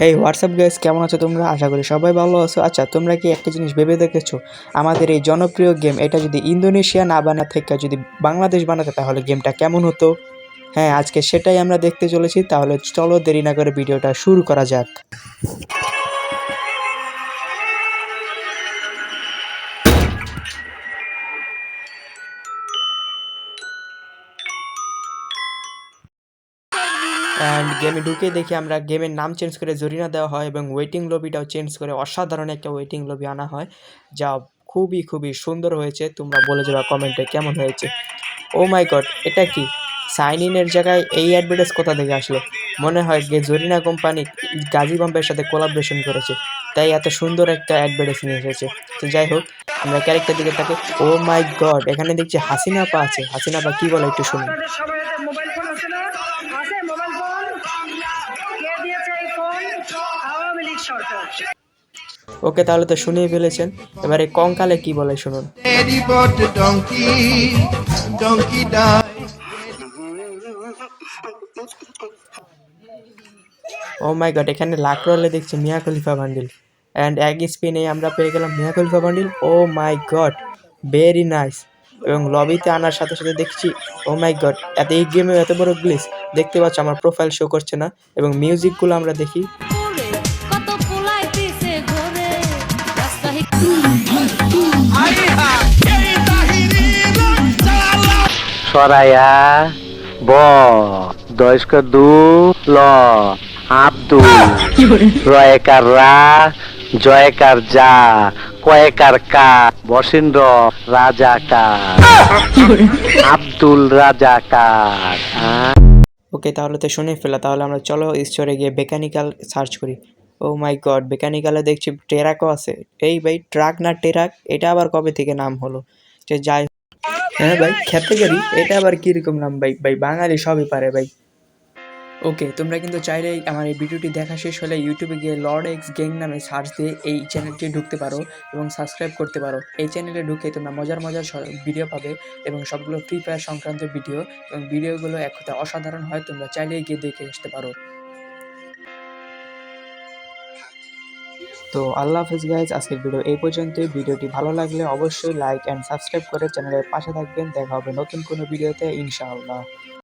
হেই WhatsApp guys কেমন আছো তোমরা? আশা করি সবাই ভালো আছো। আচ্ছা তোমরা কি একটা জিনিস ভেবে দেখেছ? আমাদের এই জনপ্রিয় গেম এটা যদি ইন্দোনেশিয়া না বানা থেকে যদি বাংলাদেশ বানাতে, তাহলে গেমটা কেমন হতো? হ্যাঁ আজকে সেটাই আমরা দেখতে চলেছি। তাহলে চলো দেরি না করে ভিডিওটা শুরু করা যাক। অ্যান্ড গেমে ঢুকে দেখি আমরা গেমের নাম চেঞ্জ করে জরিনা দেওয়া হয় এবং ওয়েটিং লবিটাও চেঞ্জ করে অসাধারণ একটা ওয়েটিং লবি আনা হয়, যা খুবই খুবই সুন্দর হয়েছে। তোমরা বলে যাবা কমেন্টে কেমন হয়েছে। ও মাই গড এটা কি? সাইন ইনের জায়গায় এই অ্যাডভার্টাইজ কোথা থেকে আসলো? মনে হয় যে জরিনা কোম্পানি গাজী বাম্পের সাথে কোলাবরেশন করেছে, তাই এত সুন্দর একটা অ্যাডভার্টাইজ নিয়ে এসেছে। তো যাই হোক, আমরা ক্যারেক্টার দিকে তাকে ও মাই গড এখানে দেখছি হাসিনাপা আছে। হাসিনাপা কি বলে একটু শুনুন। ওকে তাহলে তো শুনিয়ে ফেলেছেন। এবারে কঙ্কালে কি বলে শুনুন. ও মাই গড এখানে লাখ রলে দেখছি মিয়া খলিফা বান্ডিল। অ্যান্ড এক স্পিনে আমরা পেয়ে গেলাম Mia Khalifa bundle. Oh my god very nice এবং লবিতে আনার সাথে সাথে দেখছি ও মাই গড এত এই গেমে এত বড় গ্লিস দেখতে পাচ্ছ, আমার প্রোফাইল শো করছে না। এবং মিউজিকগুলো আমরা দেখি। সরাইয়া, ব দয়স্ক দু, ল আব্দুল রয়েকার রা জয়কার যা কয়েকার কা বসিন্দ্র রাজাকার, আব্দুল রাজাকার হ্যাঁ ওকে, তাহলে তো শুনে ফেলা তাহলে আমরা চলো স্টোরে গিয়ে মেকানিক্যাল সার্চ করি। ও মাই গড মেকানিক্যালে দেখছি ট্রেরাকও আছে। এই ভাই, ট্রাক না টেরাক, এটা আবার কবে থেকে নাম হলো? যে যাই হ্যাঁ ভাই, খেতে গেলি, এটা আবার কীরকম নাম ভাই? ভাই, বাঙালি সবই পারে ভাই। ওকে তোমরা কিন্তু চাইলে আমার এই ভিডিওটি দেখা শেষ হলে ইউটিউবে গিয়ে লর্ড এক্স গেং নামে সার্চ দিয়ে এই চ্যানেলটি ঢুকতে পারো এবং সাবস্ক্রাইব করতে পারো। এই চ্যানেলে ঢুকে তোমরা মজার মজার ভিডিও পাবে এবং সবগুলো ফ্রি ফায়ার সংক্রান্ত ভিডিও এবং ভিডিওগুলো এক কথায় অসাধারণ হয়, তোমরা চাইলেই গিয়ে দেখে আসতে পারো। তো আল্লাহ হাফিজ গাইজ আজকের ভিডিও এই পর্যন্তই। ভিডিওটি ভালো লাগলে অবশ্যই লাইক অ্যান্ড সাবস্ক্রাইব করে চ্যানেলের পাশে থাকবেন। দেখা হবে নতুন কোনো ভিডিওতে ইনশাআল্লাহ।